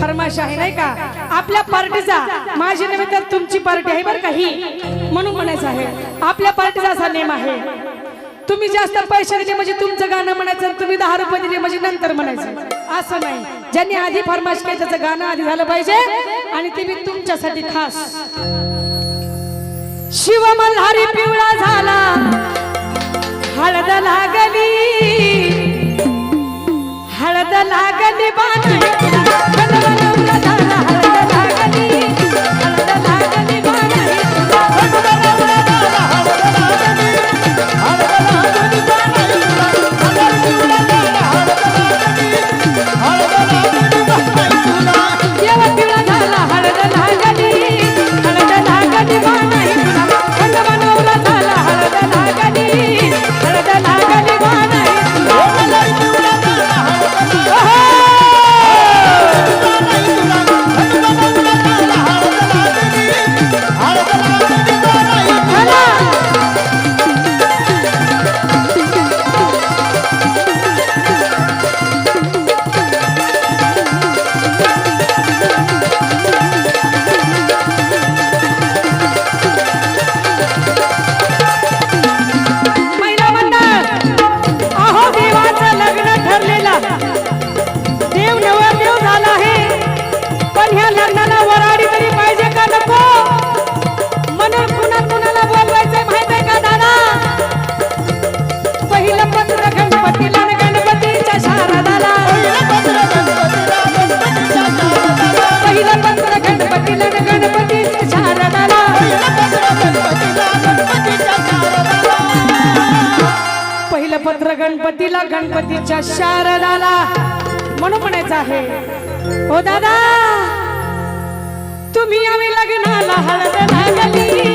फरमाश आहे नाही का? आपल्या पार्टीचा माझी नव्हे तर तुमची पार्टी आहे बरं का ही? म्हणून म्हणायचं आहे आपल्या पार्टीचा असा नेम आहे. तुम्ही जास्त पैसे दिले म्हणजे तुमचं गाणं म्हणायचं तुम्ही दहा रुपये दिले म्हणजे नंतर म्हणायचं. असं नाही. ज्यांनी आधी फरमाश केलं त्याचं गाणं आधी झालं पाहिजे आणि ते मी तुमच्यासाठी खास. शिव मल्हारी पिवळा झाला हळद लागली. हळद लागली बाण गणपतीला गणपतीच्या शारदाला म्हणून म्हणायचं आहे. हो दादा तुम्ही आम्ही लग्नाला हळद लागली.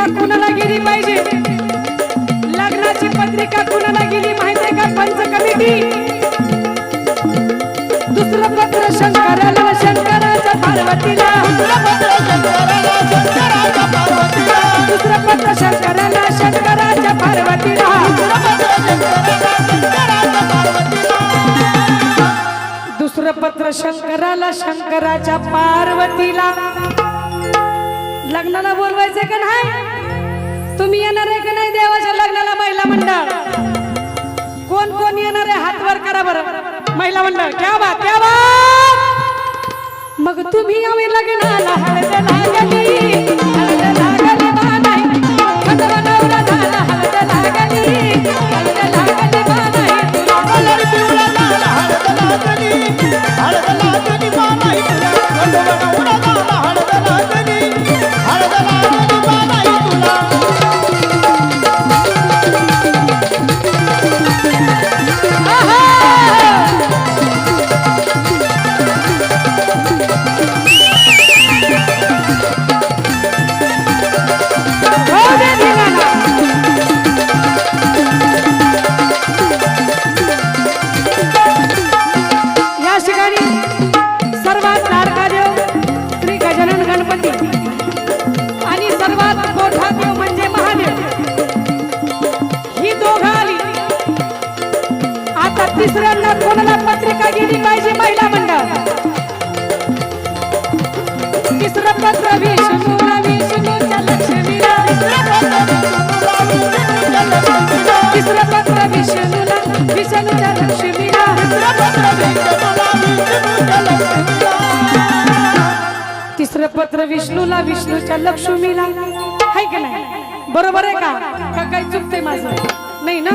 पत्रिका कुणाला गेली पाहिजे? लग्नाची पत्रिका कुणाला गेली माहिती आहे का? पंच कमिटी. दुसरं पत्र शंकराला शंकराच्या पार्वतीला. दुसरं पत्र शंकराला शंकराच्या पार्वतीला. दुसरं पत्र शंकराला शंकराच्या पार्वतीला. लग्नाला बोलवायचं का नाही? तुम्ही येणार आहे का नाही देवाच्या लग्नाला महिला मंडळ? कोण कोण येणार आहे? हात वर करा बरं. महिला मंडळ क्या बात क्या बात मग तुम्ही आम्ही लग्नाला हळद लागली हळद लागली बानाई भगवा नवरा झाला हळद लागली हळद लागली बानाई तुला हो तिसरं विष्णूला विष्णूच्या लक्ष्मीला. आहे का नाही? बरोबर आहे का? का काही चुकते माझं? नाही ना?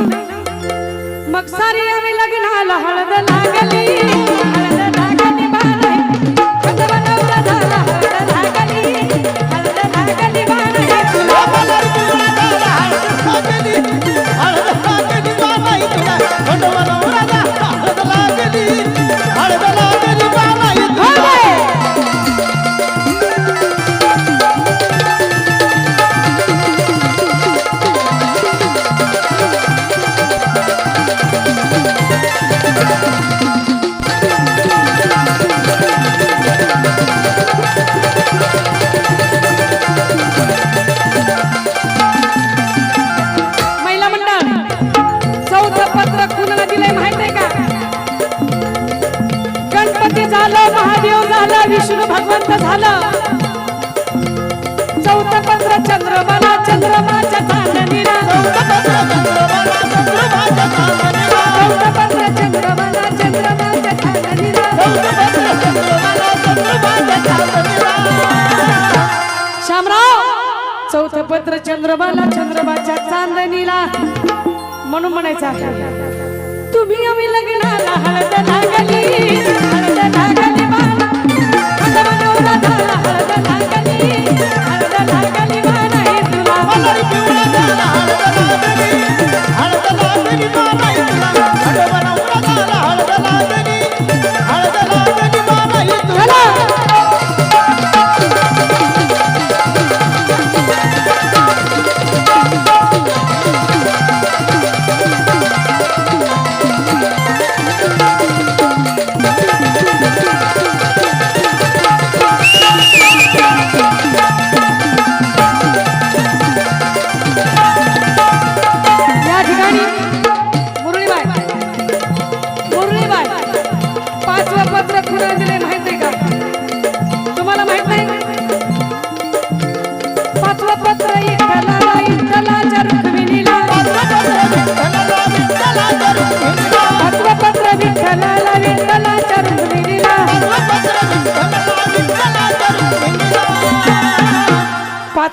मग सारी आम्ही लग्नाला हळद लागली. झालं महादेव झालं विष्णू भगवंत झालं. चौथं पत्र चंद्रमाला चंद्रमाच्या चांदणीला. चौथं पत्र चंद्रमाला चंद्रमाच्या चांदणीला. शामराव चौथं पत्र चंद्रमाला चंद्रमाच्या चांदणीला. म्हणून म्हणायचं तुम्ही आम्ही लग्नाला हळद लागली. हळद नवरा झाला हळद लागली हळद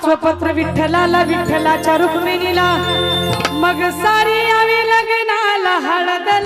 पाचवं पत्र विठ्ठलाला विठ्ठलाच्या रुक्मिणीला. मग सारी यावी लग्नाला हळद